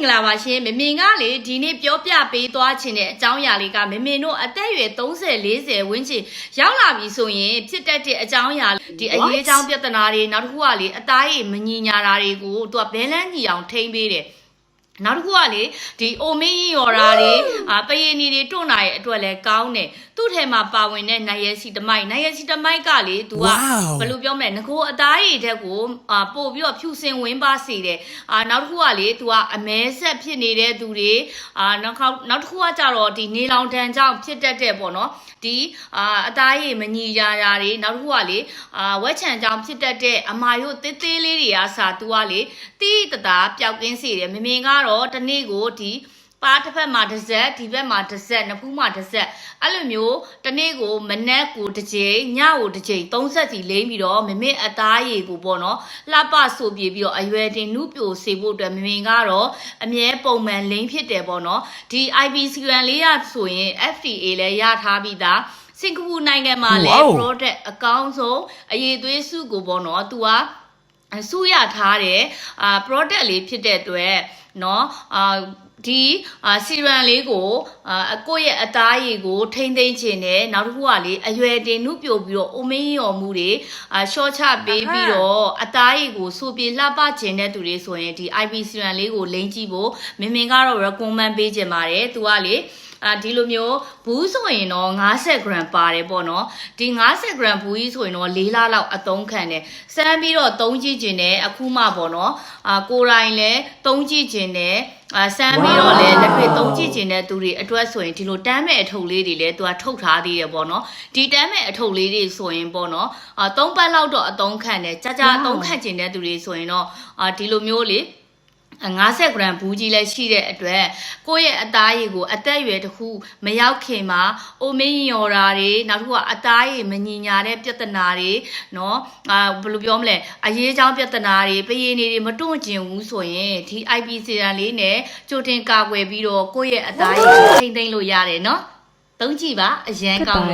င်္ဂလာပါရှင်မမင်ကလေဒီနေ့ပြောပြပေးသွားခြင်းတဲ့အကြောင်းအရာလေးကမမင်တို့အသက်အရွယ်30 40ဝန်းကျင်ရောက်လာပြီဆိုရင်ဖြစ်တတ်တဲ့အကြောင်းအရာဒီအရေးအကြောင်းပြဿနာတွေနောက်တစ်ခုကလေအသားရည်မညီညာတာတွေကိုသူကဘဲလန်းညီအောင်ထိမ့်ပေးတယ်နောက်တစ်ခုကလေဒီအိုမင်းကြီးရော်တာတွေအာပယေနီတွေတွန့်လာရဲ့အတွက်လည်းကောင်းတယ် သူ့ထဲမှာပါဝင်တဲ့နိုင်ရစီတမိုက်နိုင်ရစီတမိုက်ကလေသူကဘယ်လိုပြောမလဲငကိုအသားရည်တဲ့ကိုပို့ပြီးတော့ဖြူစင်ဝင်ပါစေတယ်အာနောက်တစ်ခုကလေသူကအမဲဆက်ဖြစ်နေတဲ့သူတွေအာနောက်နောက်တစ်ခုကကြတော့ဒီနေလောင်တန်ကြောင့်ဖြစ်တတ်တဲ့ပေါ့နော်ဒီအာအသားရည်မညီရာရာတွေနောက်တစ်ခုကလေအာဝက်ချံကြောင့်ဖြစ်တတ်တဲ့အမာရို့သေးသေးလေးတွေအားစာသူကလေတိတတာပျောက်ကင်းစေတယ်မမေကတော့တနေ့ကိုဒီ ပါတစ်ဖက်မှာတစ်စက်ဒီဘက်မှာတစ်စက်နှစ်ဖူးမှာတစ်စက်အဲ့လိုမျိုးတစ်နေ့ကိုမနက်ကိုတစ်ချိန်ညကိုတစ်ချိန်သုံးဆက်စီလိမ့်ပြီးတော့မမင်အသားရည်ကိုပေါ့နော်လှပဆိုပြေပြီးတော့အရွယ်တင်နုပြိုစေဖို့အတွက်မမင်ကတော့အမြဲပုံမှန်လိမ့်ဖြစ်တယ်ပေါ့နော်ဒီ IBCN လေးရဆိုရင် FDA လည်းရထားပြီးသားစင်ကာပူနိုင်ငံမှာလည်း Wow. product အကောင်းဆုံးအရေးသွေးစုကိုပေါ့နော်သူက အဆူရထားတဲ့အာ product လေးဖြစ်တဲ့အတွက်เนาะအာဒီအာစီရန်လေးကိုအာအကိုယ့်ရဲ့အသားရည်ကိုထိမ့်သိမ့်ခြင်းနဲ့နောက်တစ်ခုကလေအရွယ်တင်နုပြိုပြီးတော့အိုမင်းရော်မှုတွေအာရှော့ချပေးပြီးတော့အသားရည်ကိုစူပြေလှပခြင်းတဲ့သူတွေဆိုရင်ဒီ IP စီရန်လေးကိုလိမ့်ကြည့်ဖို့မင်မင်ကတော့ recommend ပေးခြင်းပါတယ်သူကလေ အာဒီလိုမျိုးဘူးဆိုရင်တော့50 gram ပါတယ်ပေါ့နော်ဒီ50 gram ဘူးကြီးဆိုရင်တော့၄လလောက်အသုံးခံတယ်စမ်းပြီးတော့သုံးကြည့်ခြင်းနဲ့အခုမှပေါ့နော်အာကိုယ်တိုင်လည်းသုံးကြည့်ခြင်းနဲ့အာစမ်းပြီးတော့လည်းလက်တွေ့သုံးကြည့်ခြင်းတဲ့သူတွေအတွက်ဆိုရင်ဒီလိုတမ်းမဲ့အထုပ်လေးတွေလည်းသူကထုတ်ထားသေးတယ်ပေါ့နော်ဒီတမ်းမဲ့အထုပ်လေးတွေဆိုရင်ပေါ့နော်အာသုံးပတ်လောက်တော့အသုံးခံတယ်ကြာကြာအသုံးခံခြင်းတဲ့သူတွေဆိုရင်တော့အာဒီလိုမျိုးလေ 50 gram ဘူးကြီးလည်းရှိတဲ့အတွက်ကိုယ့်ရဲ့အသားရည်ကိုအသက်အရွယ်တစ်ခုမရောက်ခင်မှာအိုမင်းရော်တာတွေနောက်တစ်ခုကအသားရည်မညီညာတဲ့ပြဿနာတွေเนาะအာဘယ်လိုပြောမလဲအရေးအကြောင်းပြဿနာတွေပယေနေတွေမတွန့်ကျင်ဘူးဆိုရင်ဒီ IP စီရန်လေးနဲ့ကြိုတင်ကာကွယ်ပြီးတော့ကိုယ့်ရဲ့အသားရည်ကိုထိမ့်သိမ့်လို့ရတယ်เนาะသုံးကြည့်ပါအရန်ကောင်းတယ်